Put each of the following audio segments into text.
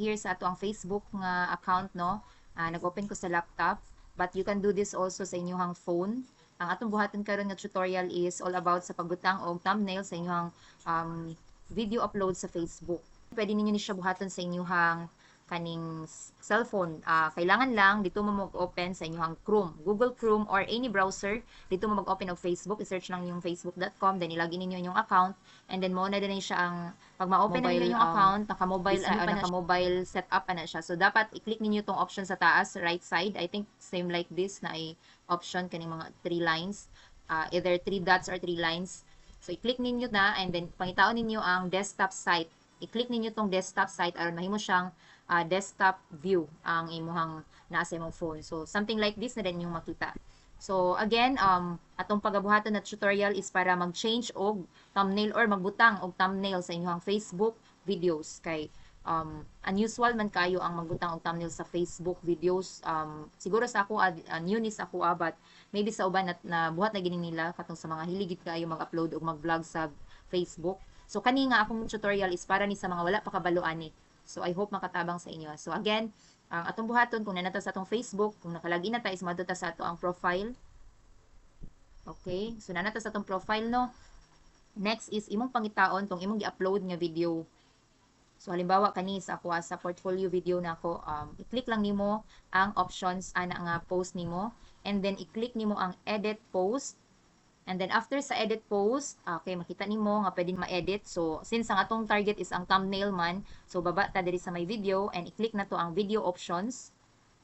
here sa ato ang Facebook nga account no. Ah, nag-open ko sa laptop, but you can do this also sa inyong phone. Ang atong buhaton karon nga tutorial is all about sa pagbutang og thumbnail sa inyong um, video upload sa Facebook. Pwede ninyo ni siya buhaton sa inyong kaning cellphone. Ah, kailangan lang dito mo mag-open sa inyong Chrome, Google Chrome or any browser. Dito mo mag-open og Facebook, i-search lang yung facebook.com, then ilagin ninyo inyong account and then mo na din siya ang pag ma-open na yung um, account, naka-mobile ano pa ano naka-mobile setup na siya. So dapat i-click ninyo tong option sa taas, right side. I think same like this na ay option kaning mga three lines, Ah, either three dots or three lines. So i-click ninyo na and then pangitaon ninyo ang desktop site. I-click ninyo tong desktop site aron mahimo siyang ah, desktop view ang imuhang nasa imong phone. So something like this na din yung makita. So again, um atong pagabuhaton na tutorial is para mag-change og thumbnail or magbutang og thumbnail sa inyong Facebook videos kay um unusual man kayo ang magbutang og thumbnail sa Facebook videos. Um siguro sa ako uh, new ni sa ako ah, but maybe sa uban na, na buhat na gini nila katong sa mga hiligit kayo mag-upload og mag-vlog sa Facebook. So kani nga akong tutorial is para ni sa mga wala pa kabalo ani. So I hope makatabang sa inyo. So again, ang atong buhaton kung nanata sa atong Facebook, kung nakalagin na ta is madto ta sa ato ang profile. Okay? So nanata sa atong profile no. Next is imong pangitaon tong imong gi-upload nga video. So halimbawa kani sa ako ah, sa portfolio video nako um i-click lang nimo ang options ana nga post nimo and then i-click nimo ang edit post And then after sa edit post, okay, makita nimo nga pwedeng ma-edit. So since ang atong target is ang thumbnail man, so baba ta diri sa my video and i-click na to ang video options.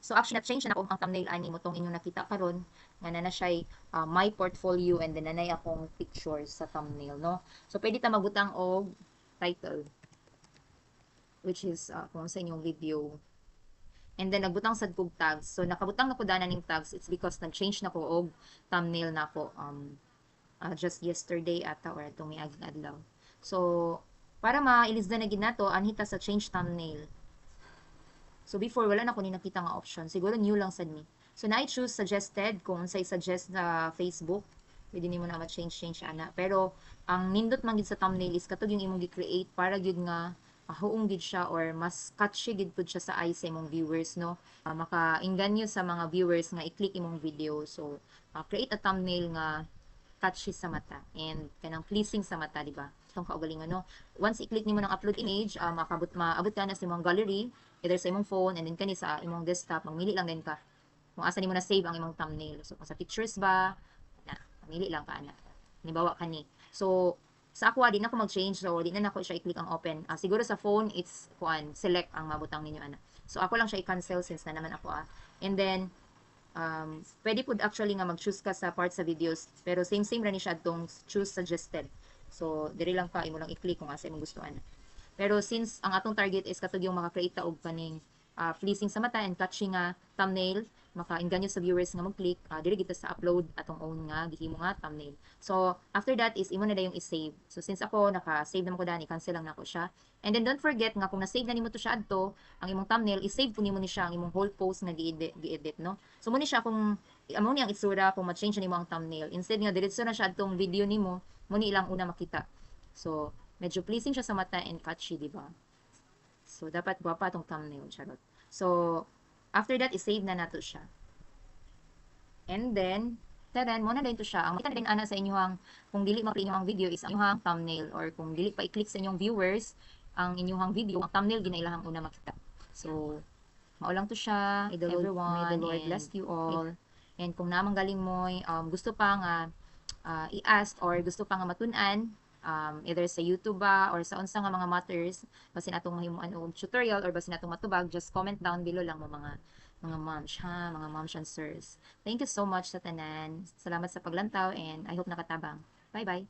So actually na-change na ako ang thumbnail ani mo tong inyong nakita karon nga na na siya my portfolio and then nanay akong pictures sa thumbnail, no? So pwede ta magbutang og title which is uh, kung sa inyong video. And then nagbutang sad kog tags. So nakabutang na ko dana ning tags it's because nag-change na ko og thumbnail na ko um uh, just yesterday ata or itong miaging adlaw. So para ma-ilis na gid nato anhita sa change thumbnail. So before wala na ko nakita nga option. Siguro new lang sad ni. So na choose suggested kung unsay suggest na Facebook. Pwede nimo na ma-change change ana. Pero ang nindot man sa thumbnail is katog yung imong gi-create para gyud nga mahuong gid siya or mas catchy gid pud siya sa eyes sa imong viewers no uh, maka-inganyo sa mga viewers nga i-click imong video so uh, create a thumbnail nga catchy sa mata and kanang pleasing sa mata di ba? Itong kaugalingon no? Once i-click nimo ng upload image uh, makabot maabot ka na sa imong gallery either sa imong phone and then kani sa imong desktop magmili lang din ka. Kung asa nimo na save ang imong thumbnail. So kung sa pictures ba na mamili lang ka ana. Halimbawa kani. So sa ako di na ako mag-change. So di na nako siya i-click ang open. Ah, siguro sa phone it's kuan select ang mabutang ninyo ana. So ako lang siya i-cancel since na naman ako ah. And then um, pwede po actually nga mag-choose ka sa part sa videos pero same same ra ni siya tong choose suggested. So diri lang ka imo lang i-click kung asa imong gustuhan. Pero since ang atong target is katog yung maka-create ta og kaning ah, pleasing sa mata and catchy nga thumbnail. Maka-inganyo sa viewers nga mag-click uh, diri kita sa upload atong own nga gihimo nga thumbnail. So after that is imo na dayong i-save. So since ako naka-save na ko dani cancel lang nako siya. And then don't forget nga kung na-save na nimo to siya adto ang imong thumbnail i-save po nimo ni siya ang imong whole post nga gi-edit, no? So mo ni siya kung amo ni ang itsura kung ma-change nimo ang thumbnail. Instead nga diretso na siya adtong video nimo mo ni ilang una makita. So medyo pleasing siya sa mata and catchy di ba? So dapat guwapa tong thumbnail charot so after that i-save na nato siya and then Taran, mo na din to siya. Ang makita na din ana sa inyong kung dili makita inyong video is ang inyong thumbnail or kung dili pa i-click sa inyong viewers ang inyong video, ang thumbnail ginailahang una makita. So, maulang to siya. May the Lord- everyone, may the Lord and- bless you all. And kung namang galing mo, um, gusto pa nga ah, i-ask or gusto pa nga matunan, um, either sa YouTube ba or sa unsa nga mga matters, basin atong mahimuan og tutorial or basin atong matubag, just comment down below lang mo mga mga moms ha, mga moms and sirs. Thank you so much sa tanan. Salamat sa paglantaw and I hope nakatabang. Bye-bye.